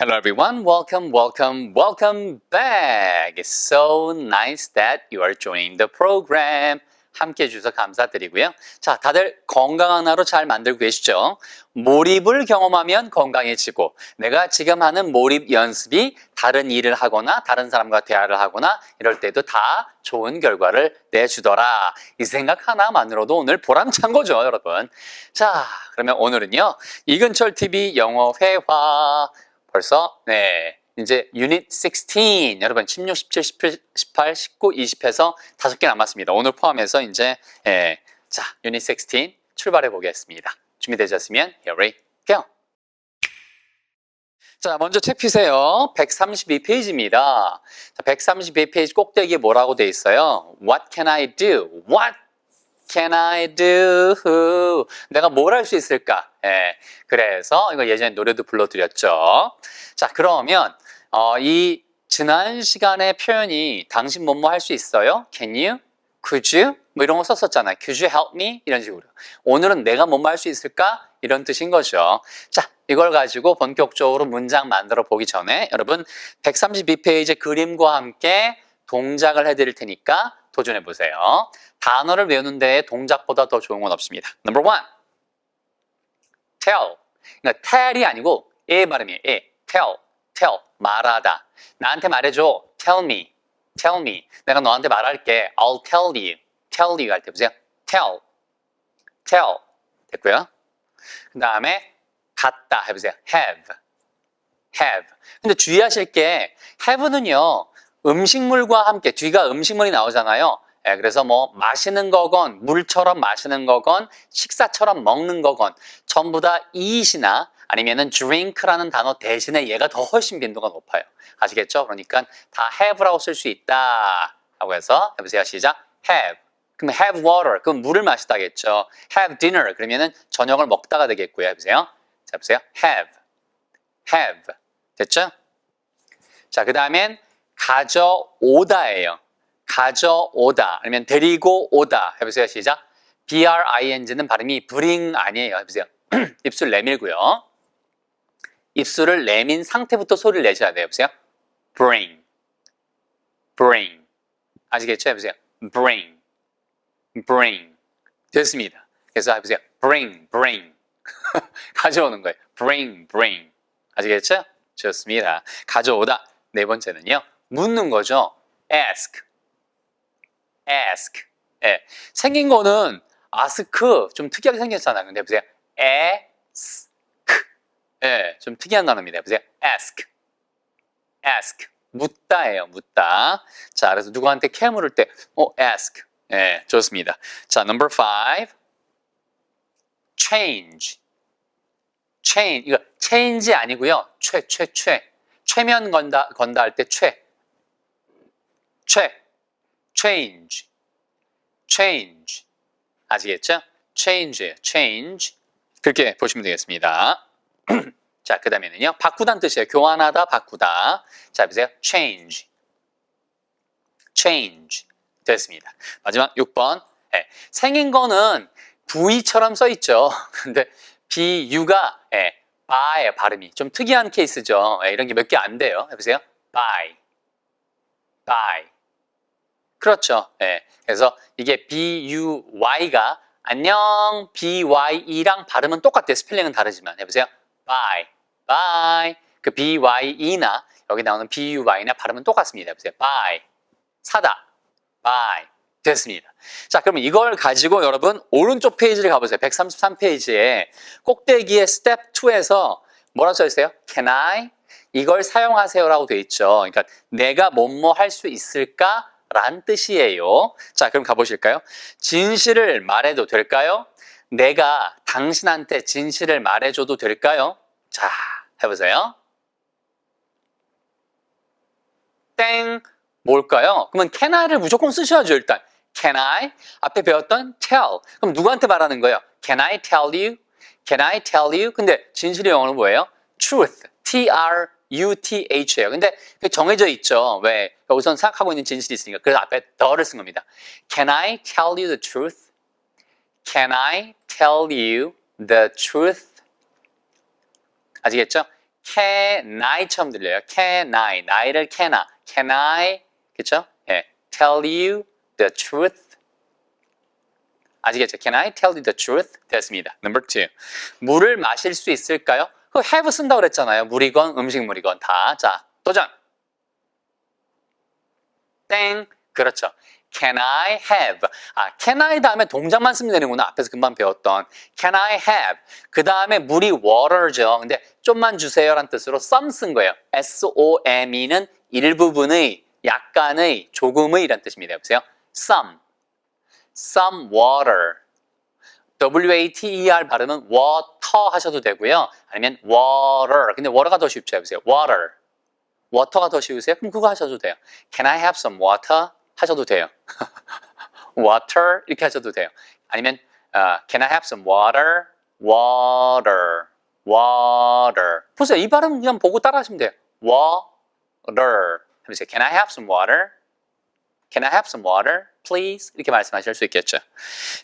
Hello everyone, welcome, welcome, welcome back. It's so nice that you are joining the program. 함께 해주셔서 감사드리고요. 자, 다들 건강한 하루 잘 만들고 계시죠? 몰입을 경험하면 건강해지고, 내가 지금 하는 몰입 연습이 다른 일을 하거나, 다른 사람과 대화를 하거나, 이럴 때도 다 좋은 결과를 내주더라. 이 생각 하나만으로도 오늘 보람찬 거죠, 여러분. 자, 그러면 오늘은요, 이근철 TV 영어 회화. 벌써, 네. 이제 유닛 16 여러분 16, 17, 18, 18, 19, 20 해서 다섯 개 남았습니다. 오늘 포함해서 이제 예, 자 유닛 16 출발해 보겠습니다. 준비되셨으면 here we go. 자 먼저 책 피세요. 132페이지입니다. 132페이지 꼭대기에 뭐라고 돼 있어요? What can I do? What can I do? 내가 뭘 할 수 있을까? 예, 그래서 이거 예전에 노래도 불러드렸죠. 자, 그러면 어, 이 지난 시간의 표현이 당신 뭐뭐 할 수 있어요? Can you? Could you? 뭐 이런 거 썼었잖아요. Could you help me? 이런 식으로. 오늘은 내가 뭐뭐 할 수 있을까? 이런 뜻인 거죠. 자, 이걸 가지고 본격적으로 문장 만들어 보기 전에 여러분 132페이지 그림과 함께 동작을 해드릴 테니까 도전해 보세요. 단어를 외우는 데 동작보다 더 좋은 건 없습니다. Number one. tell. 그러니까 tell이 아니고 에 발음이에요. 에. tell. tell. 말하다. 나한테 말해줘. tell me. tell me. 내가 너한테 말할게. I'll tell you. tell you 할 때 보세요. tell. tell. 됐고요. 그 다음에 갖다 해보세요. have. have. 근데 주의하실 게 have는요. 음식물과 함께 뒤가 음식물이 나오잖아요. 예, 그래서 뭐 마시는 거건 물처럼 마시는 거건 식사처럼 먹는 거건 전부 다 eat이나 아니면은 drink라는 단어 대신에 얘가 더 훨씬 빈도가 높아요. 아시겠죠? 그러니까 다 have라고 쓸 수 있다. 라고 해서 해보세요. 시작. have. 그럼 have water. 그럼 물을 마시다겠죠. have dinner. 그러면은 저녁을 먹다가 되겠고요. 해보세요. 자, 보세요. have. have. 됐죠? 자, 그 다음엔 가져오다예요. 가져오다. 아니면 데리고 오다. 해보세요. 시작. Bring는 발음이 bring 아니에요. 해보세요. 입술 내밀고요. 입술을 내민 상태부터 소리를 내셔야 돼요. 해보세요. bring bring 아시겠죠? 해보세요. bring bring 됐습니다. 그래서 해보세요. bring bring 가져오는 거예요. bring bring 아시겠죠? 좋습니다. 가져오다. 네 번째는요 묻는 거죠 ask ask. 예. 생긴 거는 ask 좀 특이하게 생겼잖아요. 근데 보세요. ask. 예, 좀 특이한 단어입니다. 보세요. ask. ask. 묻다예요. 묻다. 자, 그래서 누구한테 캐 물을 때, 어, ask. 예, 좋습니다. 자, number five. change. change. 이거 change 아니고요. 최, 최, 최. 최면 건다, 건다 할 때 최. 최. change, change. 아시겠죠? change예요. change. 그렇게 보시면 되겠습니다. 자, 그 다음에는요. 바꾸다는 뜻이에요. 교환하다, 바꾸다. 자, 보세요. change. change. 됐습니다. 마지막 6번. 네. 생긴 거는 V처럼 써 있죠. 근데 BU가 네. by의 발음이 좀 특이한 케이스죠. 네. 이런 게 몇 개 안 돼요. 해보세요. by. by. 그렇죠. 예. 그래서 이게 B-U-Y가 안녕 B-Y-E랑 발음은 똑같아요. 스펠링은 다르지만 해보세요. Bye, bye. 그 B-Y-E나 여기 나오는 B-U-Y나 발음은 똑같습니다. 해보세요. Bye, 사다. Bye. 됐습니다. 자, 그러면 이걸 가지고 여러분 오른쪽 페이지를 가보세요. 133페이지에 꼭대기에 스텝 2에서 뭐라 써 있어요? Can I? 이걸 사용하세요라고 돼 있죠. 그러니까 내가 뭐뭐 할 수 있을까? 란 뜻이에요. 자, 그럼 가보실까요? 진실을 말해도 될까요? 내가 당신한테 진실을 말해줘도 될까요? 자, 해보세요. 땡, 뭘까요? 그러면 can I를 무조건 쓰셔야죠, 일단. Can I? 앞에 배웠던 tell. 그럼 누구한테 말하는 거예요? Can I tell you? Can I tell you? 근데 진실의 영어는 뭐예요? truth. T-R UTH예요. 근데 정해져 있죠. 왜? 여기선 생각하고 있는 진실이 있으니까. 그래서 앞에 the를 쓴 겁니다. Can I tell you the truth? Can I tell you the truth? 아시겠죠? can I 처음 들려요. can I 나이를 can I can I 그쵸? 예, tell you the truth 아시겠죠? Can I tell you the truth? 됐습니다. Number two. 물을 마실 수 있을까요? 그 have 쓴다고 그랬잖아요. 물이건 음식물이건 다. 자, 도전. 땡. 그렇죠. Can I have? 아, can I 다음에 동작만 쓰면 되는구나. 앞에서 금방 배웠던. Can I have? 그 다음에 물이 water죠. 근데 좀만 주세요라는 뜻으로 some 쓴 거예요. S-O-M-E는 일부분의, 약간의, 조금의 이란 뜻입니다. 보세요. some. some water. W-A-T-E-R 발음은 water 하셔도 되고요. 아니면 water. 근데 water가 더 쉽죠. 보세요. water. Water가 더 쉬우세요? 그럼 그거 하셔도 돼요. Can I have some water? 하셔도 돼요. water 이렇게 하셔도 돼요. 아니면 어, Can I have some water? water. water. 보세요. 이 발음 그냥 보고 따라하시면 돼요. water. 해보세요. Can I have some water? Can I have some water, please? 이렇게 말씀하실 수 있겠죠.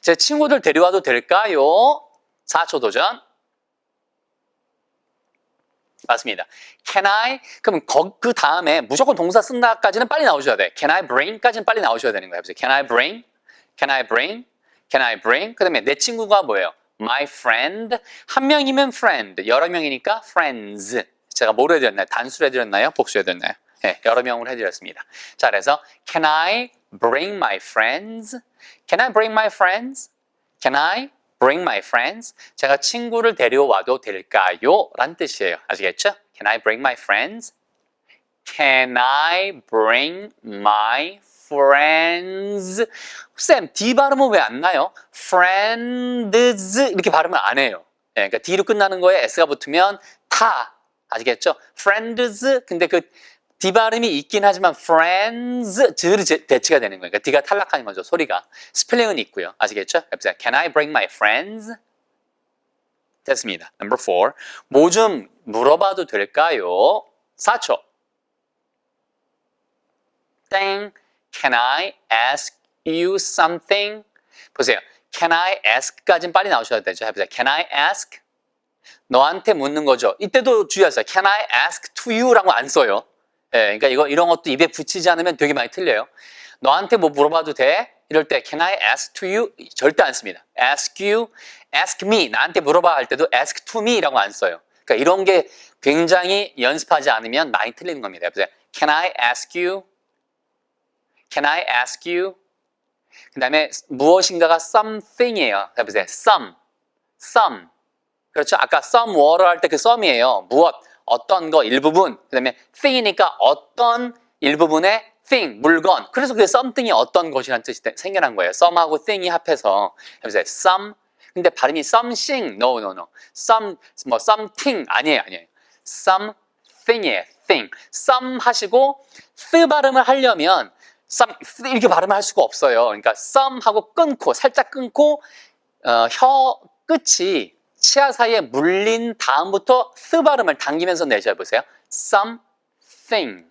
제 친구들 데려와도 될까요? 4초 도전. 맞습니다. Can I? 그럼 거, 그 다음에 무조건 동사 쓴다까지는 빨리 나오셔야 돼. Can I bring?까지는 빨리 나오셔야 되는 거예요. Can I bring? Can I bring? Can I bring? 그 다음에 내 친구가 뭐예요? My friend. 한 명이면 friend. 여러 명이니까 friends. 제가 뭐로 해드렸나요? 단수로 해드렸나요? 복수 해드렸나요? 네, 여러 명으로 해드렸습니다. 자, 그래서 Can I bring my friends? Can I bring my friends? Can I bring my friends? 제가 친구를 데려와도 될까요? 란 뜻이에요. 아시겠죠? Can I bring my friends? Can I bring my friends? 쌤, D 발음은 왜 안 나요? friends 이렇게 발음을 안 해요. 예, 그러니까 D로 끝나는 거에 S가 붙으면 다 아시겠죠? friends 근데 그 D 발음이 있긴 하지만 friends 즈를 대치가 되는 거예요. 그러니까 D가 탈락하는 거죠. 소리가. 스펠링은 있고요. 아시겠죠? 해보세요. Can I bring my friends? 됐습니다. Number four. 뭐 좀 물어봐도 될까요? 4초. 땡. Can I ask you something? 보세요. Can I ask까지는 빨리 나오셔야 되죠. 해보세요. Can I ask? 너한테 묻는 거죠. 이때도 주의하세요. Can I ask to you라고 안 써요. 예, 그러니까 이거 이런 것도 입에 붙이지 않으면 되게 많이 틀려요. 너한테 뭐 물어봐도 돼? 이럴 때 Can I ask to you? 절대 안 씁니다. Ask you, ask me. 나한테 물어봐 할 때도 ask to me라고 안 써요. 그러니까 이런 게 굉장히 연습하지 않으면 많이 틀리는 겁니다. 보세요. Can I ask you? Can I ask you? 그 다음에 무엇인가가 something이에요. 해보세요. some, some. 그렇죠? 아까 some water 할 때 그 some이에요. 무엇, 어떤 거, 일부분. 그 다음에 thing이니까 어떤 일부분의 thing, 물건. 그래서 그게 something이 어떤 것이라는 뜻이 생겨난 거예요. some하고 thing이 합해서. 해보세요. some. 근데 발음이 something, no, no, no. some, 뭐 something 아니에요, 아니에요. something이에요, thing. some 하시고 th 발음을 하려면 some 이렇게 발음을 할 수가 없어요. 그러니까 some 하고 끊고 살짝 끊고 어, 혀 끝이 치아 사이에 물린 다음부터 스 발음을 당기면서 내셔 보세요. something.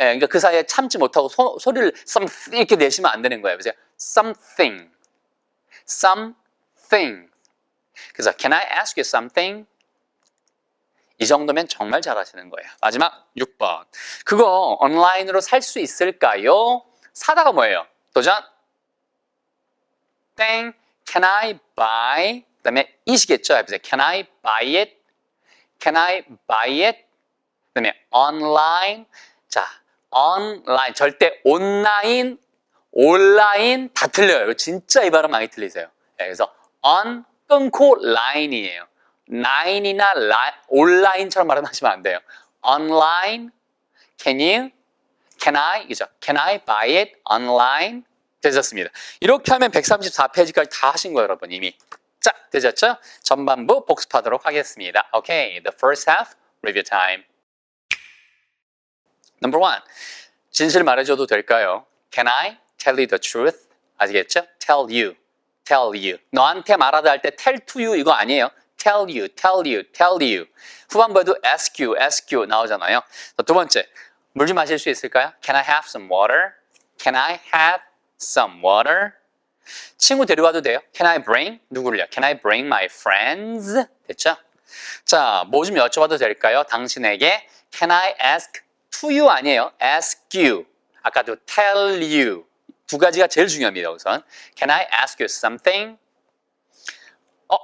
예, 그러니까 그 사이에 참지 못하고 소, 소리를 some 이렇게 내시면 안 되는 거예요. 보세요. something. something. 그래서 can I ask you something? 이 정도면 정말 잘하시는 거예요. 마지막 6번. 그거 온라인으로 살 수 있을까요? 사다가 뭐예요? 도전. 땡. Can I buy? 그 다음에 이시겠죠? 해보세요. Can I buy it? Can I buy it? 그 다음에 online. 자, online. 절대 온라인, 온라인 다 틀려요. 진짜 이 발음 많이 틀리세요. 네, 그래서 on 끊고 nine이나 line, 온라인처럼 발음하시면 안 돼요. online. Can you? Can I? 그죠? Can I buy it online? 되셨습니다. 이렇게 하면 134페이지까지 다 하신 거예요, 여러분 이미. 자, 되셨죠? 전반부 복습하도록 하겠습니다. Okay, the first half review time. Number one, 진실 말해줘도 될까요? Can I tell you the truth? 아시겠죠? Tell you, tell you. 너한테 말하다 할 때 tell to you 이거 아니에요. Tell you, tell you, tell you. 후반부에도 ask you, ask you 나오잖아요. 두 번째, 물 좀 마실 수 있을까요? Can I have some water? Can I have some water? 친구 데려와도 돼요? Can I bring? 누구를요? Can I bring my friends? 됐죠? 자, 뭐 좀 여쭤봐도 될까요? 당신에게 Can I ask to you 아니에요. Ask you. 아까도 tell you. 두 가지가 제일 중요합니다. 우선 Can I ask you something? 어,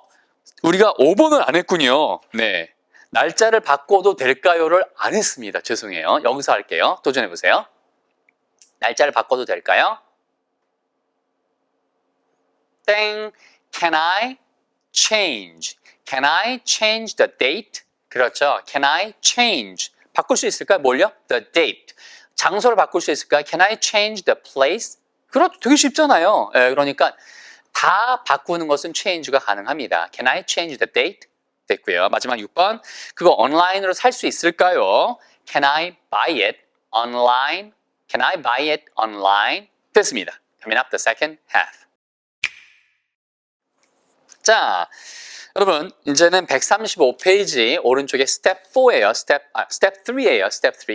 우리가 5번을 안 했군요. 네. 날짜를 바꿔도 될까요를 안 했습니다. 죄송해요. 여기서 할게요. 도전해 보세요. 날짜를 바꿔도 될까요? 땡. Can I change? Can I change the date? 그렇죠. Can I change? 바꿀 수 있을까요? 뭘요? The date. 장소를 바꿀 수 있을까요? Can I change the place? 그렇죠. 되게 쉽잖아요. 예, 그러니까 다 바꾸는 것은 change가 가능합니다. Can I change the date? 됐고요. 마지막 6번. 그거 온라인으로 살 수 있을까요? Can I buy it online? Can I buy it online? 됐습니다. Coming up the second half. 자, 여러분 이제는 135페이지 오른쪽에 스텝 4예요. 스텝 아, 스텝 3예요. 스텝 3.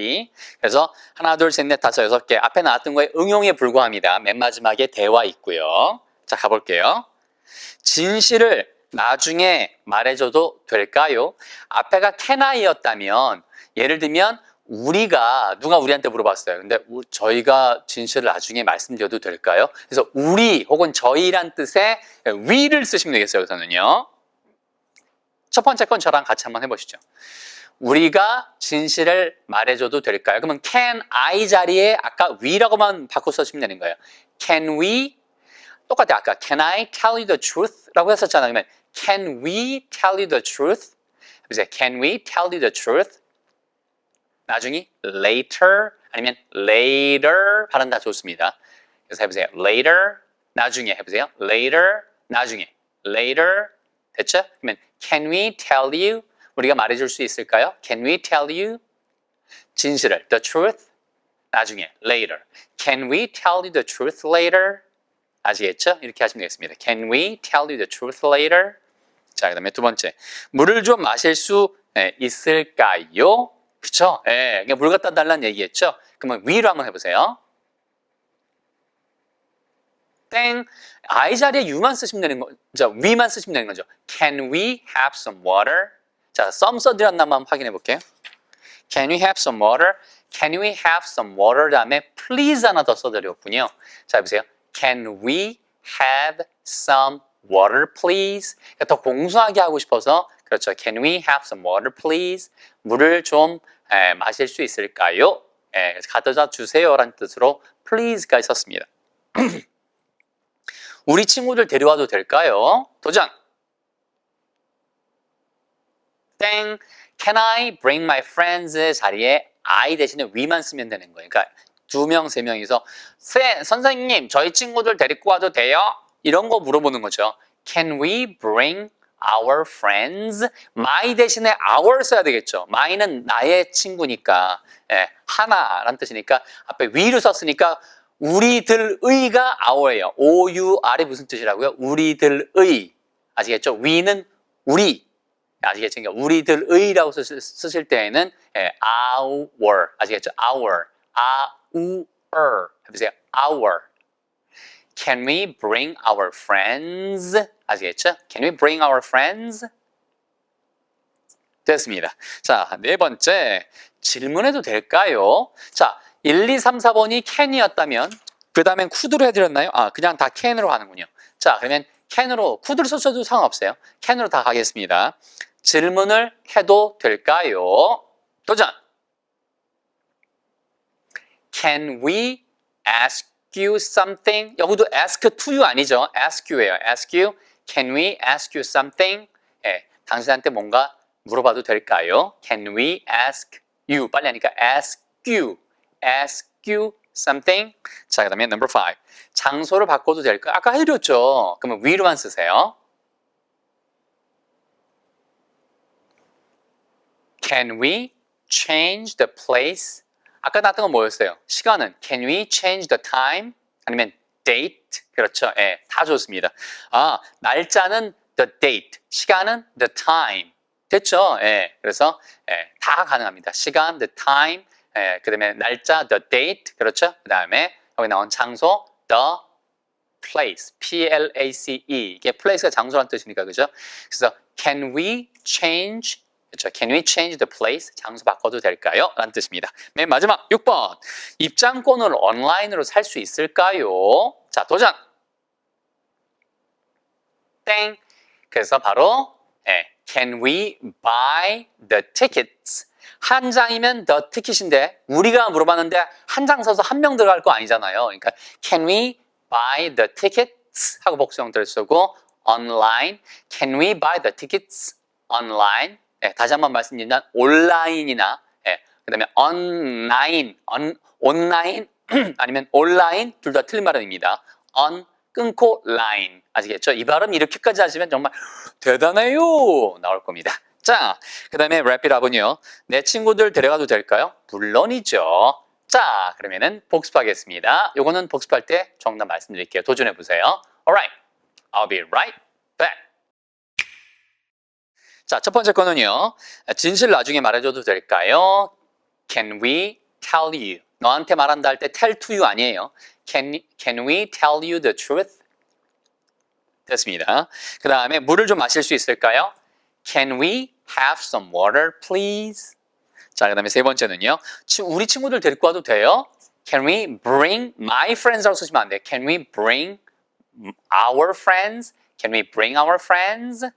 그래서 하나, 둘, 셋, 넷, 다섯, 여섯 개 앞에 나왔던 거에 응용에 불과합니다. 맨 마지막에 대화 있고요. 자, 가볼게요. 진실을 나중에 말해줘도 될까요? 앞에가 can I였다면 예를 들면 우리가 누가 우리한테 물어봤어요. 근데 우- 저희가 진실을 나중에 말씀드려도 될까요? 그래서 우리 혹은 저희란 뜻의 we를 쓰시면 되겠어요. 여기서는요. 첫 번째 건 저랑 같이 한번 해보시죠. 우리가 진실을 말해줘도 될까요? 그러면 can I 자리에 아까 we라고만 바꿔 써주면 되는 거예요. Can we? 똑같아. 아까 can I tell you the truth? 라고 했었잖아요. 그러면 can we tell you the truth? 해보세요. Can we tell you the truth? 나중에 later 아니면 later 발음 다 좋습니다. 그래서 해보세요. later 나중에 해보세요. later 나중에 later 됐죠? 그러면 can we tell you 우리가 말해줄 수 있을까요? Can we tell you 진실을 the truth 나중에 later Can we tell you the truth later? 아시겠죠? 이렇게 하시면 되겠습니다. Can we tell you the truth later? 자, 그 다음에 두 번째 물을 좀 마실 수 예, 있을까요? 그쵸? 예, 그냥 물 갖다 달라는 얘기겠죠? 그러면 we로 한번 해보세요. 땡. I 자리에 you만 쓰시면 되는 거, 자, we만 쓰시면 되는 거죠. Can we have some water? 자, some 써드렸나 한번 확인해 볼게요. Can we have some water? Can we have some water? 다음에 please 하나 더 써드렸군요. 자, 보세요. Can we have some water, please? 그러니까 더 공손하게 하고 싶어서 그렇죠. Can we have some water, please? 물을 좀 에, 마실 수 있을까요? 에, 가져다 주세요라는 뜻으로 please까지 썼습니다. 우리 친구들 데려와도 될까요? 도전! 땡! Can I bring my friends 자리에 I 대신에 we만 쓰면 되는 거예요. 그러니까 두 명, 세 명이서 세, 선생님, 저희 친구들 데리고 와도 돼요? 이런 거 물어보는 거죠. Can we bring our friends? my 대신에 our 써야 되겠죠. my는 나의 친구니까 예, 하나라는 뜻이니까 앞에 we를 썼으니까 우리들의가 our예요. O-U-R이 무슨 뜻이라고요? 우리들의 아시겠죠? we는 우리 아시겠죠? 그러니까 우리들의라고 쓰실, 쓰실 때에는 예, our 아시겠죠? our our 해보세요. our Can we bring our friends? 아시겠죠? Can we bring our friends? 됐습니다. 자, 네 번째 질문해도 될까요? 자, 1, 2, 3, 4번이 can이었다면 그 다음엔 could로 해드렸나요? 아, 그냥 다 can으로 하는군요. 자, 그러면 can으로 could를 썼어도 상관없어요. can으로 다 가겠습니다. 질문을 해도 될까요? 도전! Can we ask you something? 여기도 ask to you 아니죠? ask you예요. ask you. Can we ask you something? 예, 당신한테 뭔가 물어봐도 될까요? Can we ask you? 빨리 하니까 ask you. ask you something. 자, 그 다음에 number five. 장소를 바꿔도 될까? 아까 해드렸죠. 그러면 we로만 쓰세요. Can we change the place? 아까 나왔던 건 뭐였어요? 시간은 Can we change the time? 아니면 date? 그렇죠. 예, 다 좋습니다. 아, 날짜는 the date, 시간은 the time. 됐죠? 예, 그래서 예, 다 가능합니다. 시간, the time, 예, 그 다음에 날짜, the date, 그렇죠? 그 다음에 여기 나온 장소, the place, P-L-A-C-E 이게 place가 장소란 뜻이니까 그죠? 그래서 can we change 그렇죠? Can we change the place? 장소 바꿔도 될까요? 라는 뜻입니다. 맨 마지막 6번 입장권을 온라인으로 살 수 있을까요? 자 도전 땡 그래서 바로 예, Can we buy the tickets? 한 장이면 the ticket인데 우리가 물어봤는데 한장 써서 한 명 들어갈 거 아니잖아요. 그러니까 Can we buy the tickets? 하고 복수형들 쓰고 online. Can we buy the tickets online? 예, 다시 한번 말씀드리면 온라인이나 예, 그다음에 online, on, 온라인 아니면 온라인 둘 다 틀린 발음입니다. on 끊고 line 아시겠죠? 이 발음 이렇게까지 하시면 정말 대단해요 나올 겁니다. 자, 그 다음에 up은요. 내 친구들 데려가도 될까요? 물론이죠. 자, 그러면은 복습하겠습니다. 요거는 복습할 때 정답 말씀드릴게요. 도전해 보세요. Alright, I'll be right back. 자, 첫 번째 거는요. 진실 나중에 말해줘도 될까요? Can we tell you? 너한테 말한다 할 때 tell to you 아니에요. Can, can we tell you the truth? 됐습니다. 그 다음에 물을 좀 마실 수 있을까요? Can we have some water, please? 자, 그 다음에 세 번째는요. 치- 우리 친구들 데리고 와도 돼요? Can we bring my friends라고 쓰시면 안 돼요. Can we bring our friends? Can we bring our friends?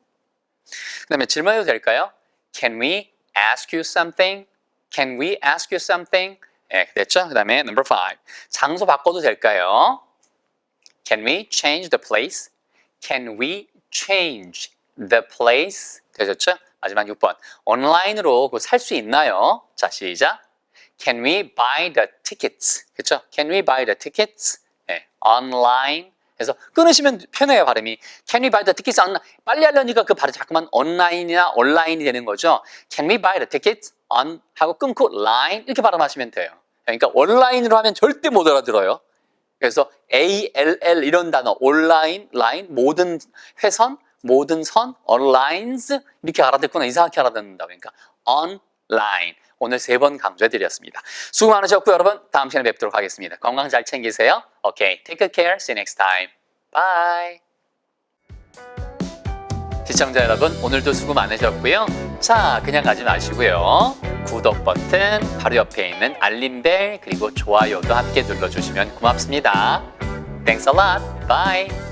그 다음에 질문해도 될까요? Can we ask you something? Can we ask you something? 예, 됐죠? 그 다음에 number five. 장소 바꿔도 될까요? Can we change the place? Can we change the place? 되셨죠? 마지막 6번. 온라인으로 살 수 있나요? 자, 시작. Can we buy the tickets? 그렇죠? Can we buy the tickets? 예, online. 그래서 끊으시면 편해요, 발음이. Can we buy the tickets on 빨리 하려니까 그 발음 자꾸만 온라인이나 온라인이 되는 거죠. Can we buy the tickets on 하고 끊고 line 이렇게 발음하시면 돼요. 그러니까 온라인으로 하면 절대 못 알아들어요. 그래서 ALL 이런 단어 온라인, 라인, 모든 회선, 모든 선, onlines 이렇게 알아듣거나 이상하게 알아듣는다. 그러니까 online 오늘 세 번 강조해드렸습니다. 수고 많으셨고요, 여러분. 다음 시간에 뵙도록 하겠습니다. 건강 잘 챙기세요. 오케이, take care. See you next time. Bye. 시청자 여러분, 오늘도 수고 많으셨고요. 자, 그냥 가지 마시고요. 구독 버튼, 바로 옆에 있는 알림벨, 그리고 좋아요도 함께 눌러주시면 고맙습니다. Thanks a lot. Bye.